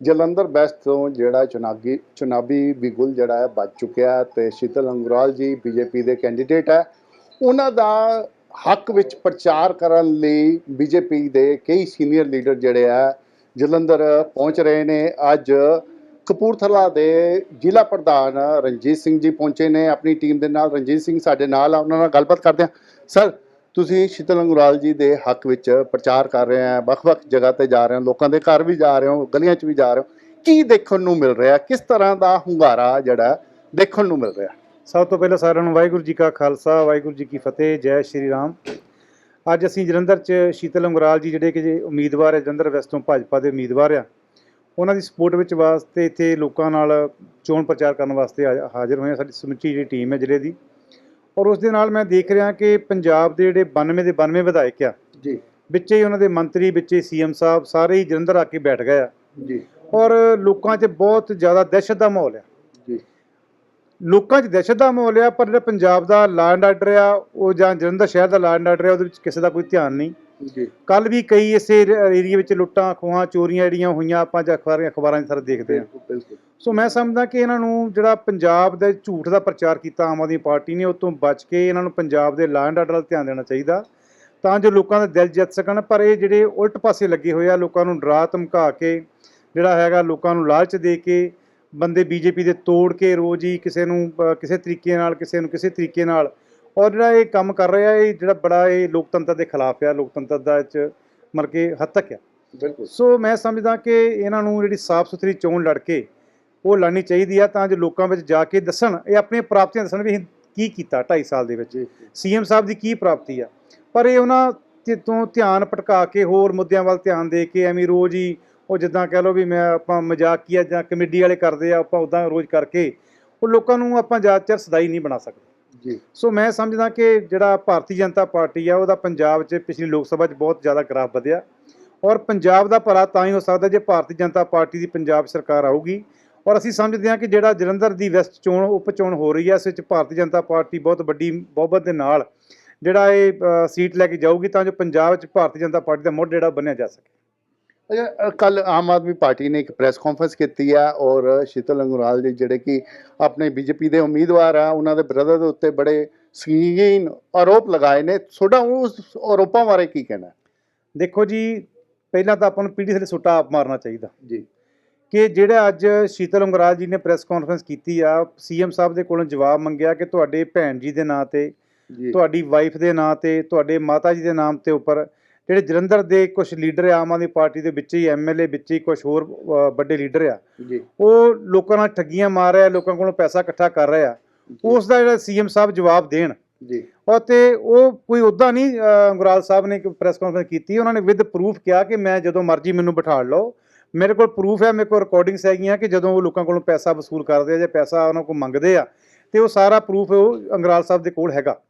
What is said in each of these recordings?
Jalandhar best ਤੋਂ ਜਿਹੜਾ ਚੁਣਾਵੀ ਚੁਣਾਵੀ ਬਿਗੁਲ ਜਿਹੜਾ ਹੈ ਬਚ ਚੁੱਕਿਆ ਹੈ ਤੇ ਸ਼ੀਤਲ ਅੰਗਰਾਲ ਜੀ ਬੀਜੇਪੀ ਦੇ ਕੈਂਡੀਡੇਟ ਹੈ। ਉਹਨਾਂ ਦਾ ਹੱਕ ਵਿੱਚ ਪ੍ਰਚਾਰ ਕਰਨ ਲਈ ਬੀਜੇਪੀ ਦੇ ਕਈ ਸੀਨੀਅਰ ਲੀਡਰ ਜਿਹੜੇ ਆ ਜਲੰਧਰ ਪਹੁੰਚ ਰਹੇ ਨੇ। ਅੱਜ ਕਪੂਰਥਲਾ ਦੇ ਜ਼ਿਲ੍ਹਾ ਪ੍ਰਧਾਨ ਰਣਜੀਤ ਸਿੰਘ ਜੀ ਪਹੁੰਚੇ ਨੇ। ਆਪਣੀ ਟੀਮ ਦੇ ਨਾਲ ਰਣਜੀਤ ਸਿੰਘ ਸਾਡੇ ਨਾਲ ਆ, ਉਹਨਾਂ ਨਾਲ ਗੱਲਬਾਤ ਕਰਦੇ ਹਾਂ। ਸਰ ਤੁਸੀਂ ਸ਼ੀਤਲ ਅੰਗਰਾਲ ਜੀ ਦੇ ਹੱਕ ਵਿੱਚ ਪ੍ਰਚਾਰ ਕਰ ਰਹੇ ਆ, ਵੱਖ-ਵੱਖ ਜਗ੍ਹਾ ਤੇ ਜਾ ਰਹੇ ਹੋ, ਲੋਕਾਂ ਦੇ ਘਰ ਵੀ ਜਾ ਰਹੇ ਹੋ, ਗਲੀਆਂ 'ਚ ਵੀ ਜਾ ਰਹੇ ਹੋ, ਕੀ ਦੇਖਣ ਨੂੰ ਮਿਲ ਰਿਹਾ? ਕਿਸ ਤਰ੍ਹਾਂ ਦਾ ਹੁੰਗਾਰਾ ਜਿਹੜਾ ਦੇਖਣ ਨੂੰ ਮਿਲ ਰਿਹਾ? ਸਭ ਤੋਂ ਪਹਿਲਾਂ ਸਾਰਿਆਂ ਨੂੰ ਵਾਹਿਗੁਰੂ ਜੀ ਕਾ ਖਾਲਸਾ, ਵਾਹਿਗੁਰੂ ਜੀ ਕੀ ਫਤਿਹ, ਜੈ ਸ਼੍ਰੀ ਰਾਮ। ਅੱਜ ਅਸੀਂ ਜਲੰਧਰ 'ਚ ਸ਼ੀਤਲ ਅੰਗਰਾਲ ਜੀ ਜਿਹੜੇ ਕਿ ਜੇ ਉਮੀਦਵਾਰ ਹੈ, ਜਲੰਧਰ ਵੈਸਟ ਤੋਂ ਭਾਜਪਾ ਦੇ ਉਮੀਦਵਾਰ ਆ, ਉਹਨਾਂ ਦੀ ਸਪੋਰਟ ਵਿੱਚ ਵਾਸਤੇ ਇੱਥੇ ਲੋਕਾਂ ਨਾਲ ਚੋਣ ਪ੍ਰਚਾਰ ਕਰਨ ਵਾਸਤੇ ਹਾਜ਼ਰ ਹੋਏ ਹਾਂ ਸਾਡੀ ਸਮੁੱਚੀ ਜਿਹੜੀ ਟੀਮ ਹੈ ਜ਼ਿਲ੍ਹੇ ਦੀ ਔਰ ਉਸ ਦੇ ਨਾਲ ਮੈਂ ਦੇਖ ਰਿਹਾ ਕਿ ਪੰਜਾਬ ਦੇ ਜਿਹੜੇ 92 ਦੇ 92 ਵਿਧਾਇਕ ਆ ਜੀ। ਵਿੱਚੇ ਹੀ ਉਹਨਾਂ ਦੇ ਮੰਤਰੀ ਵਿੱਚੇ ਸੀਐਮ ਸਾਹਿਬ ਸਾਰੇ ਹੀ ਜਲੰਧਰ ਆ ਕੇ ਬੈਠ ਗਏ ਆ। ਜੀ। ਔਰ ਲੋਕਾਂ 'ਚ ਬਹੁਤ ਜ਼ਿਆਦਾ ਦਹਿਸ਼ਤ ਦਾ ਮਾਹੌਲ ਆ। ਜੀ। ਲੋਕਾਂ 'ਚ ਦਹਿਸ਼ਤ ਦਾ ਮਾਹੌਲ ਆ ਪਰ ਜਿਹੜਾ ਪੰਜਾਬ ਦਾ ਲਾਅ ਐਂਡ ਆਰਡਰ ਆ ਉਹ ਜਾਂ ਜਲੰਧਰ ਸ਼ਹਿਰ ਦਾ ਲਾਅ ਐਂਡ ਆਰਡਰ ਆ ਉਹਦੇ ਵਿੱਚ ਕਿਸੇ ਦਾ ਕੋਈ ਧਿਆਨ ਨਹੀਂ। ਜੀ। ਕੱਲ ਵੀ ਕਈ ਇਸੇ ਏਰੀਆ ਵਿੱਚ ਲੁੱਟਾਂ ਖੋਹਾਂ ਚੋਰੀਆਂ ਜਿਹੜੀਆਂ ਹੋਈਆਂ ਆਪਾਂ ਜਾਂ ਅਖਬਾਰਾਂ ਅਖਬਾਰਾਂ 'ਚ ਸਰ ਦੇਖਦੇ ਆ ਬਿਲਕੁਲ ਸੋ ਮੈਂ ਸਮਝਦਾ ਕਿ ਇਹਨਾਂ ਨੂੰ ਜਿਹੜਾ ਪੰਜਾਬ ਦੇ ਝੂਠ ਦਾ ਪ੍ਰਚਾਰ ਕੀਤਾ ਆਮ ਆਦਮੀ ਪਾਰਟੀ ਨੇ ਉਹ ਤੋਂ ਬਚ ਕੇ ਇਹਨਾਂ ਨੂੰ ਪੰਜਾਬ ਦੇ ਲਾਅ ਐਂਡ ਆਰਡਰ ਵੱਲ ਧਿਆਨ ਦੇਣਾ ਚਾਹੀਦਾ। ਤਾਂ ਜੋ ਲੋਕਾਂ ਦਾ ਦਿਲ ਜਿੱਤ ਸਕਣ ਪਰ ਇਹ ਜਿਹੜੇ ਉਲਟ ਪਾਸੇ ਲੱਗੇ ਹੋਏ ਆ ਲੋਕਾਂ ਨੂੰ ਡਰਾ ਧਮਕਾ ਕੇ ਜਿਹੜਾ ਹੈਗਾ ਲੋਕਾਂ ਨੂੰ ਲਾਲਚ ਦੇ ਕੇ ਬੰਦੇ ਬੀਜੇਪੀ ਦੇ ਤੋੜ ਕੇ ਰੋਜ਼ ਹੀ ਕਿਸੇ ਨੂੰ ਕਿਸੇ ਤਰੀਕੇ ਨਾਲ ਕਿਸੇ ਨੂੰ ਕਿਸੇ ਤਰੀਕੇ ਨਾਲ ਔਰ ਜਿਹੜਾ ਇਹ ਕੰਮ ਕਰ ਰਿਹਾ ਇਹ ਜਿਹੜਾ ਬੜਾ ਇਹ ਲੋਕਤੰਤਰ ਦੇ ਖਿਲਾਫ ਆ ਲੋਕਤੰਤਰ ਦਾ 'ਚ ਮਰ ਕੇ ਹੱਤਕ ਆ। ਬਿਲਕੁਲ। ਸੋ ਮੈਂ ਸਮਝਦਾ ਕਿ ਇਹਨਾਂ ਨੂੰ ਜਿਹੜੀ ਸਾਫ਼ ਸੁਥਰੀ ਚੋਣ ਲੜ ਕੇ ਉਹ ਲੜਨੀ ਚਾਹੀਦੀ ਆ ਤਾਂ ਜੋ ਲੋਕਾਂ ਵਿੱਚ ਜਾ ਕੇ ਦੱਸਣ ਇਹ ਆਪਣੀਆਂ ਪ੍ਰਾਪਤੀਆਂ ਦੱਸਣ ਵੀ ਕੀ ਕੀਤਾ 2.5 ਸਾਲ ਦੇ ਵਿੱਚ। ਸੀਐਮ ਸਾਹਿਬ ਦੀ ਕੀ ਪ੍ਰਾਪਤੀ ਆ? ਪਰ ਇਹ ਉਹਨਾਂ ਤੇ ਤੋਂ ਧਿਆਨ ਭਟਕਾ ਕੇ ਹੋਰ ਮੁੱਦਿਆਂ ਵੱਲ ਧਿਆਨ ਦੇ ਕੇ ਐਵੇਂ ਰੋਜ਼ ਹੀ ਉਹ ਜਿੱਦਾਂ ਕਹਿ ਲਓ ਵੀ ਮੈਂ ਆਪਾਂ ਮਜ਼ਾਕ ਕੀਆ ਜਾਂ ਕਮੇਡੀ ਵਾਲੇ ਕਰਦੇ ਆ ਆਪਾਂ ਉਦਾਂ ਰੋਜ਼ ਕਰਕੇ ਉਹ ਲੋਕਾਂ ਨੂੰ ਆਪਾਂ ਜ਼ਿਆਦਾਤਰ ਸਦਾਈ ਨਹੀਂ ਬਣਾ ਸਕਦੇ। ਜੀ। ਸੋ ਮੈਂ ਸਮਝਦਾ ਕਿ ਜਿਹੜਾ ਭਾਰਤੀ ਜਨਤਾ ਪਾਰਟੀ ਆ, ਉਹਦਾ ਪੰਜਾਬ 'ਚ ਪਿਛਲੀ ਲੋਕ ਸਭਾ 'ਚ ਬਹੁਤ ਜ਼ਿਆਦਾ ਗ੍ਰਾਫ ਵਧਿਆ। ਔਰ ਪੰਜਾਬ ਦਾ ਭਲਾ ਤਾਂ ਹੀ ਹੋ ਸਕਦਾ ਜੇ ਭਾਰਤੀ ਜਨਤਾ ਪਾਰਟੀ ਦੀ ਪੰਜਾਬ ਸਰਕਾਰ ਆਊਗੀ। ਔਰ ਅਸੀਂ ਸਮਝਦੇ ਹਾਂ ਕਿ ਜਿਹੜਾ ਜਲੰਧਰ ਦੀ ਵੈਸਟ ਚੋਣ, ਉਪ ਚੋਣ ਹੋ ਰਹੀ ਹੈ ਇਸ ਵਿੱਚ ਭਾਰਤੀ ਜਨਤਾ ਪਾਰਟੀ ਬਹੁਤ ਵੱਡੀ ਬਹੁਬਤ ਦੇ ਨਾਲ ਜਿਹੜਾ ਇਹ ਸੀਟ ਲੈ ਕੇ ਜਾਊਗੀ, ਤਾਂ ਜੋ ਪੰਜਾਬ 'ਚ ਭਾਰਤੀ ਜਨਤਾ ਪਾਰਟੀ ਦਾ ਮੁੱਢ ਜਿਹੜਾ ਬੰਨਿਆ ਜਾ ਸਕੇ। ਕੱਲ ਆਮ ਆਦਮੀ ਪਾਰਟੀ ਨੇ ਇੱਕ ਪ੍ਰੈਸ ਕਾਨਫਰੰਸ ਕੀਤੀ ਹੈ ਔਰ ਸ਼ੀਤਲ ਅੰਗਰਾਲ ਜੀ ਜਿਹੜੇ ਕਿ ਆਪਣੇ ਬੀਜੇਪੀ ਦੇ ਉਮੀਦਵਾਰ ਆ ਉਹਨਾਂ ਦੇ ਬ੍ਰਦਰ ਦੇ ਉੱਤੇ ਬੜੇ ਸੰਗੀਨ ਆਰੋਪ ਲਗਾਏ ਨੇ। ਤੁਹਾਡਾ ਉਸ ਆਰੋਪਾਂ ਬਾਰੇ ਕੀ ਕਹਿਣਾ? ਦੇਖੋ ਜੀ ਪਹਿਲਾਂ ਤਾਂ ਆਪਾਂ ਨੂੰ ਪੀੜੀ ਥੱਲੇ ਸੁੱਟਾ ਆਪ ਮਾਰਨਾ ਚਾਹੀਦਾ। ਜੀ। ਕਿ ਜਿਹੜਾ ਅੱਜ ਸ਼ੀਤਲ ਉਂਗਰਾਲ ਜੀ ਨੇ ਪ੍ਰੈਸ ਕਾਨਫਰੰਸ ਕੀਤੀ ਆ ਸੀਐਮ ਸਾਹਿਬ ਦੇ ਕੋਲੋਂ ਜਵਾਬ ਮੰਗਿਆ ਕਿ ਤੁਹਾਡੇ ਭੈਣ ਜੀ ਦੇ ਨਾਂ ਤੇ ਤੁਹਾਡੀ ਵਾਈਫ ਦੇ ਨਾਂ ਤੇ ਤੁਹਾਡੇ ਮਾਤਾ ਜੀ ਦੇ ਨਾਮ ਤੇ ਉੱਪਰ ਜਿਹੜੇ ਜਲੰਧਰ ਦੇ ਕੁਝ ਲੀਡਰ ਆ ਆਮ ਆਦਮੀ ਪਾਰਟੀ ਦੇ ਵਿੱਚ ਹੀ ਐਮਐਲਏ ਵਿੱਚ ਹੀ ਕੁਝ ਹੋਰ ਵੱਡੇ ਲੀਡਰ ਆ। ਜੀ। ਉਹ ਲੋਕਾਂ ਨਾਲ ਠੱਗੀਆਂ ਮਾਰ ਰਿਹਾ ਲੋਕਾਂ ਕੋਲੋਂ ਪੈਸਾ ਇਕੱਠਾ ਕਰ ਰਿਹਾ। ਉਸ ਦਾ ਜਿਹੜਾ ਸੀਐਮ ਸਾਹਿਬ ਜਵਾਬ ਦੇਣ। ਜੀ। ਔਰ ਤੇ ਉਹ ਕੋਈ ਉਦਾਂ ਨਹੀਂ ਅ, ਗੁਰਾਲ ਸਾਹਿਬ ਨੇ ਇੱਕ ਪ੍ਰੈਸ ਕਾਨਫਰੰਸ ਕੀਤੀ ਉਹਨਾਂ ਨੇ ਵਿਦ ਪ੍ਰੂਫ ਕਿਹਾ ਕਿ ਮੈਂ ਜਦੋਂ ਮਰਜ਼ੀ ਮੈਨੂੰ ਬਿਠਾ ਲਓ। ਮੇਰੇ ਕੋਲ ਪ੍ਰੂਫ ਹੈ ਮੇਰੇ ਕੋਲ ਰਿਕਾਰਡਿੰਗਸ ਹੈਗੀਆਂ ਕਿ ਜਦੋਂ ਉਹ ਲੋਕਾਂ ਕੋਲੋਂ ਪੈਸਾ ਵਸੂਲ ਕਰਦੇ ਆ ਜਾਂ ਪੈਸਾ ਉਹਨਾਂ ਕੋਲ ਮੰਗਦੇ ਆ ਤੇ ਉਹ ਸਾਰਾ ਪ੍ਰੂਫ ਉਹ ਅੰਗਰਾਲ ਸਾਹਿਬ ਦੇ ਕੋਲ ਹੈਗਾ।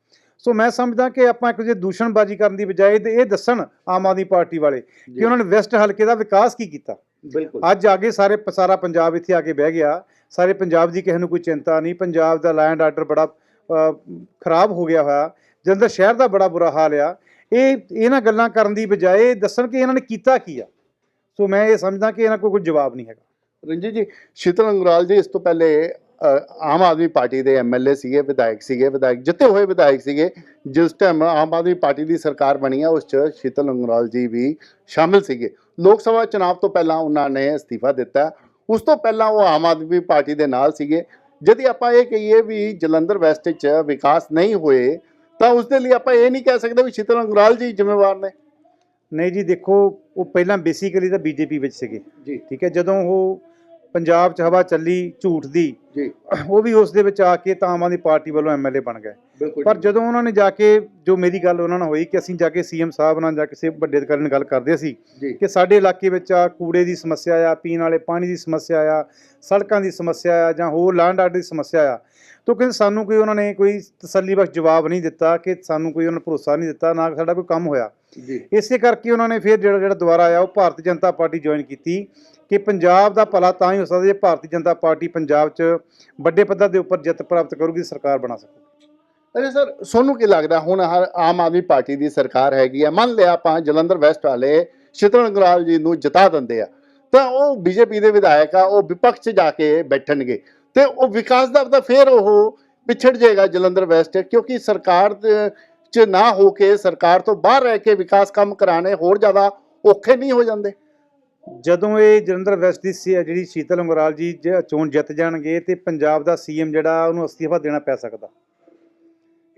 ਸੋ ਮੈਂ ਸਮਝਦਾ ਕਿ ਆਪਾਂ ਇੱਕ ਜੇ ਦੂਸ਼ਣਬਾਜ਼ੀ ਕਰਨ ਦੀ ਬਜਾਏ ਤੇ ਇਹ ਦੱਸਣ ਆਮ ਆਦਮੀ ਪਾਰਟੀ ਵਾਲੇ ਕਿ ਉਹਨਾਂ ਨੇ ਵੈਸਟ ਹਲਕੇ ਦਾ ਵਿਕਾਸ ਕੀ ਕੀਤਾ? ਬਿਲਕੁਲ। ਅੱਜ ਆਗੇ ਸਾਰੇ ਸਾਰਾ ਪੰਜਾਬ ਇੱਥੇ ਆ ਕੇ ਬਹਿ ਗਿਆ। ਸਾਰੇ ਪੰਜਾਬ ਦੀ ਕਿਸੇ ਨੂੰ ਕੋਈ ਚਿੰਤਾ ਨਹੀਂ। ਪੰਜਾਬ ਦਾ ਲੈਂਡ ਆਰਡਰ ਬੜਾ ਖਰਾਬ ਹੋ ਗਿਆ ਹੋਇਆ। ਜਲੰਧਰ ਸ਼ਹਿਰ ਦਾ ਬੜਾ ਬੁਰਾ ਹਾਲ ਆ। ਇਹ ਇਹਨਾਂ ਗੱਲਾਂ ਕਰਨ ਦੀ ਬਜਾਏ ਦੱਸਣ ਕਿ ਇਹਨਾਂ ਨੇ ਕੀਤਾ ਕੀ ਆ? ਸੋ ਮੈਂ ਇਹ ਸਮਝਦਾ ਕਿ ਇਹਨਾਂ ਕੋਲ ਕੋਈ ਜਵਾਬ ਨਹੀਂ ਹੈਗਾ। ਰਣਜੀਤ ਜੀ ਸ਼ੀਤਲ ਅੰਗਰਾਲ ਜੀ ਇਸ ਤੋਂ ਪਹਿਲੇ ਆਮ ਆਦਮੀ ਪਾਰਟੀ ਦੇ ਐਮਐਲਏ ਸੀਗੇ ਵਿਧਾਇਕ ਸੀਗੇ ਵਿਧਾਇਕ ਜਿੱਤੇ ਹੋਏ ਵਿਧਾਇਕ ਸੀਗੇ ਜਿਸ ਟਾਈਮ ਆਮ ਆਦਮੀ ਪਾਰਟੀ ਦੀ ਸਰਕਾਰ ਬਣੀ ਆ ਉਸ 'ਚ ਸ਼ੀਤਲ ਅੰਗਰਾਲ ਜੀ ਵੀ ਸ਼ਾਮਿਲ ਸੀਗੇ। ਲੋਕ ਸਭਾ ਚੁਣਾਵ ਤੋਂ ਪਹਿਲਾਂ ਉਹਨਾਂ ਨੇ ਅਸਤੀਫਾ ਦਿੱਤਾ। ਉਸ ਤੋਂ ਪਹਿਲਾਂ ਉਹ ਆਮ ਆਦਮੀ ਪਾਰਟੀ ਦੇ ਨਾਲ ਸੀਗੇ। ਜਦ ਆਪਾਂ ਇਹ ਕਹੀਏ ਵੀ ਜਲੰਧਰ ਵੈਸਟ 'ਚ ਵਿਕਾਸ ਨਹੀਂ ਹੋਏ ਤਾਂ ਉਸ ਦੇ ਲਈ ਆਪਾਂ ਇਹ ਨਹੀਂ ਕਹਿ ਸਕਦੇ ਵੀ ਸ਼ੀਤਲ ਅੰਗਰਾਲ ਜੀ ਜ਼ਿੰਮੇਵਾਰ ਨੇ। ਨਹੀਂ ਜੀ ਦੇਖੋ ਉਹ ਪਹਿਲਾਂ ਬੇਸਿਕਲੀ ਤਾਂ ਬੀਜੇਪੀ ਵਿੱਚ ਸੀਗੇ। ਜੀ। ਠੀਕ ਹੈ ਜਦੋਂ ਉਹ ਪੰਜਾਬ 'ਚ ਹਵਾ ਚੱਲੀ ਝੂਠ ਦੀ। ਜੀ। ਉਹ ਵੀ ਉਸ ਦੇ ਵਿੱਚ ਆ ਕੇ ਤਾਂ ਆਮ ਆਦਮੀ ਪਾਰਟੀ ਵੱਲੋਂ ਐਮਐਲਏ ਬਣ ਗਏ। ਪਰ ਜਦੋਂ ਉਹਨਾਂ ਨੇ ਜਾ ਕੇ ਜੋ ਮੇਰੀ ਗੱਲ ਉਹਨਾਂ ਨਾਲ ਹੋਈ ਕਿ ਅਸੀਂ ਜਾ ਕੇ ਸੀਐਮ ਸਾਹਿਬ ਨਾਲ ਜਾਂ ਕਿਸੇ ਵੱਡੇ ਅਧਿਕਾਰੀ ਨਾਲ ਗੱਲ ਕਰਦੇ ਸੀ ਕਿ ਸਾਡੇ ਇਲਾਕੇ ਵਿੱਚ ਆ ਕੂੜੇ ਦੀ ਸਮੱਸਿਆ ਆ ਪੀਣ ਵਾਲੇ ਪਾਣੀ ਦੀ ਸਮੱਸਿਆ ਆ ਸੜਕਾਂ ਦੀ ਸਮੱਸਿਆ ਆ ਜਾਂ ਹੋਰ ਲੈਂਡ ਆਰਡਰ ਦੀ ਸਮੱਸਿਆ ਆ ਤੋਂ ਕਹਿੰਦੇ ਸਾਨੂੰ ਕੋਈ ਉਹਨਾਂ ਨੇ ਕੋਈ ਤਸੱਲੀ ਬਖਸ਼ ਜਵਾਬ ਨਹੀਂ ਦਿੱਤਾ ਕਿ ਸਾਨੂੰ ਕੋਈ ਉਹਨਾਂ ਭਰੋਸਾ ਨਹੀਂ ਦਿੱਤਾ ਨਾ ਸਾਡਾ ਕੋਈ ਕੰਮ ਹੋਇਆ। ਜੀ। ਇਸੇ ਕਰਕੇ ਉਹਨਾਂ ਨੇ ਫਿਰ ਜਿਹੜਾ ਜਿਹੜਾ ਦੁਬਾਰਾ ਆਇਆ ਉਹ ਭਾਰਤੀ ਜਨਤਾ ਪਾਰਟੀ ਜੁਆਇਨ ਕੀਤੀ। ਕਿ ਪੰਜਾਬ ਦਾ ਭਲਾ ਤਾਂ ਹੀ ਹੋ ਸਕਦਾ ਜੇ ਭਾਰਤੀ ਜਨਤਾ ਪਾਰਟੀ ਪੰਜਾਬ 'ਚ ਵੱਡੇ ਪੱਧਰ ਦੇ ਉੱਪਰ ਜਿੱਤ ਪ੍ਰਾਪਤ ਕਰੂਗੀ ਸਰਕਾਰ ਬਣਾ ਸਕੂਗੀ। ਅਰੇ ਸਰ, ਸੋਨੂੰ ਕੀ ਲੱਗਦਾ ਹੁਣ ਹਰ ਆਮ ਆਦਮੀ ਪਾਰਟੀ ਦੀ ਸਰਕਾਰ ਹੈਗੀ ਆ? ਮੰਨ ਲਿਆ ਆਪਾਂ ਜਲੰਧਰ ਵੈਸਟ ਵਾਲੇ ਸ਼ੀਤਲ ਅੰਗਰਾਲ ਜੀ ਨੂੰ ਜਿਤਾ ਦਿੰਦੇ ਆ, ਤਾਂ ਉਹ ਬੀਜੇਪੀ ਦੇ ਵਿਧਾਇਕ ਆ, ਉਹ ਵਿਪਕਸ਼ 'ਚ ਜਾ ਕੇ ਬੈਠਣਗੇ, ਤੇ ਉਹ ਵਿਕਾਸ ਦਾ ਤਾਂ ਫਿਰ ਉਹ ਪਿਛੜ ਜਾਏਗਾ ਜਲੰਧਰ ਵੈਸਟ, ਕਿਉਂਕਿ ਸਰਕਾਰ 'ਚ ਨਾ ਹੋ ਕੇ ਸਰਕਾਰ ਤੋਂ ਬਾਹਰ ਰਹਿ ਕੇ ਵਿਕਾਸ ਕੰਮ ਕਰਾਣੇ ਹੋਰ ਜ਼ਿਆਦਾ ਔਖੇ ਨਹੀਂ ਹੋ ਜਾਂਦੇ। ਜਦੋਂ ਇਹ ਜਲੰਧਰ ਵੈਸਟ ਦੀ ਸੀ- ਜਿਹੜੀ ਸ਼ੀਤਲ ਅੰਗਰਾਲ ਜੀ ਜ- ਚੋਣ ਜਿੱਤ ਜਾਣਗੇ ਤੇ ਪੰਜਾਬ ਦਾ ਸੀਐਮ ਜਿਹੜਾ ਉਹਨੂੰ ਅਸਤੀਫਾ ਦੇਣਾ ਪੈ ਸਕਦਾ।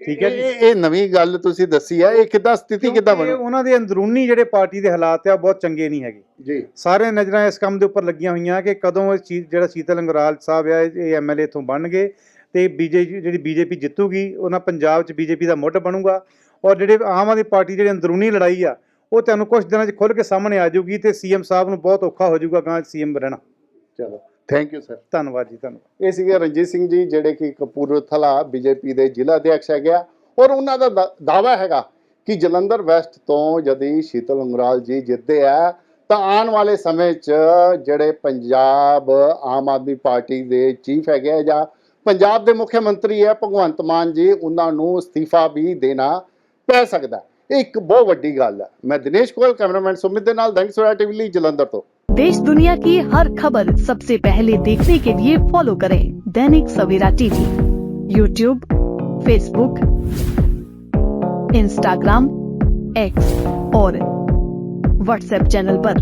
ਠੀਕ ਹੈ ਜੀ? ਇਹ ਇਹ ਨਵੀਂ ਗੱਲ ਤੁਸੀਂ ਦੱਸੀ ਹੈ ਇਹ ਕਿੱਦਾਂ ਸਥਿਤੀ ਕਿੱਦਾਂ ਕਿਉਂਕਿ ਬਣੂ? ਉਹਨਾਂ ਦੇ ਅੰਦਰੂਨੀ ਜਿਹੜੇ ਪਾਰਟੀ ਦੇ ਹਾਲਾਤ ਆ ਉਹ ਬਹੁਤ ਚੰਗੇ ਨਹੀਂ ਹੈਗੇ। ਜੀ। ਸਾਰੇ ਨਜ਼ਰਾਂ ਇਸ ਕੰਮ ਦੇ ਉੱਪਰ ਲੱਗੀਆਂ ਹੋਈਆਂ ਕਿ ਕਦੋਂ ਇਹ ਚੀਜ਼ ਜਿਹੜਾ ਸ਼ੀਤਲ ਅੰਗਰਾਲ ਸਾਹਿਬ ਆ ਇਹ ਇਹ ਐਮਐਲਏ ਇੱਥੋਂ ਬਣਨਗੇ ਤੇ ਬੀਜੇਪੀ ਜਿਹੜੀ ਬੀਜੇਪੀ ਜਿੱਤੂਗੀ ਉਹਨਾਂ ਪੰਜਾਬ 'ਚ ਬੀਜੇਪੀ ਦਾ ਮੁੱਢ ਬਣੂਗਾ। ਔਰ ਜਿਹੜੇ ਆਮ ਆਦਮੀ ਪਾਰਟੀ ਜਿਹੜੀ ਅੰਦਰੂਨੀ ਲੜਾਈ ਆ ਉਹ ਤੁਹਾਨੂੰ ਕੁਝ ਦਿਨਾਂ 'ਚ ਖੁੱਲ ਕੇ ਸਾਹਮਣੇ ਆ ਜਾਊਗੀ ਤੇ ਸੀਐਮ ਸਾਹਿਬ ਨੂੰ ਬਹੁਤ ਔਖਾ ਹੋ ਜਾਊਗਾ ਗਾਂ ਸੀਐਮ ਰਹਿਣਾ। ਚਲੋ ਥੈਂਕ ਯੂ ਸਰ ਧੰਨਵਾਦ ਜੀ ਧੰਨਵਾਦ। ਇਹ ਸੀਗੇ ਰਣਜੀਤ ਸਿੰਘ ਜੀ ਜਿਹੜੇ ਕਿ ਕਪੂਰਥਲਾ ਬੀਜੇਪੀ ਦੇ ਜ਼ਿਲ੍ਹਾ ਅਧਿਕਸ਼ ਹੈਗੇ ਆ ਔਰ ਉਹਨਾਂ ਦਾ ਦਾ- ਦਾਅਵਾ ਹੈਗਾ ਕਿ ਜਲੰਧਰ ਵੈਸਟ ਤੋਂ ਜਦੀ ਸ਼ੀਤਲ ਉਂਗਰਾਲ ਜੀ ਜਿੱਤਦੇ ਆ ਤਾਂ ਆਉਣ ਵਾਲੇ ਸਮੇਂ 'ਚ ਜਿਹੜੇ ਪੰਜਾਬ ਆਮ ਆਦਮੀ ਪਾਰਟੀ ਦੇ ਚੀਫ ਹੈਗੇ ਜਾਂ ਪੰਜਾਬ ਦੇ ਮੁੱਖ ਮੰਤਰੀ ਹੈ ਭਗਵੰਤ ਮਾਨ ਜੀ ਉਹਨਾਂ ਨੂੰ ਅਸਤੀਫਾ ਵੀ ਦੇਣਾ ਪੈ ਸਕਦਾ। ਇਹ ਇੱਕ ਬਹੁਤ ਵੱਡੀ ਗੱਲ ਹੈ ਮੈਂ ਦਿਨੇਸ਼ ਗੋਇਲ ਕੈਮਰਾਮੈਨ ਸੁਮਿਤ ਦੇ ਨਾਲ ਦੈਨਿਕ ਸਵੇਰਾ ਟੀਵੀ ਲਈ ਜਲੰਧਰ ਤੋਂ देश दुनिया की हर खबर सबसे पहले देखने के लिए फॉलो करें Dainik Savera TV YouTube Facebook Instagram X और व्हाट्सएप चैनल पर।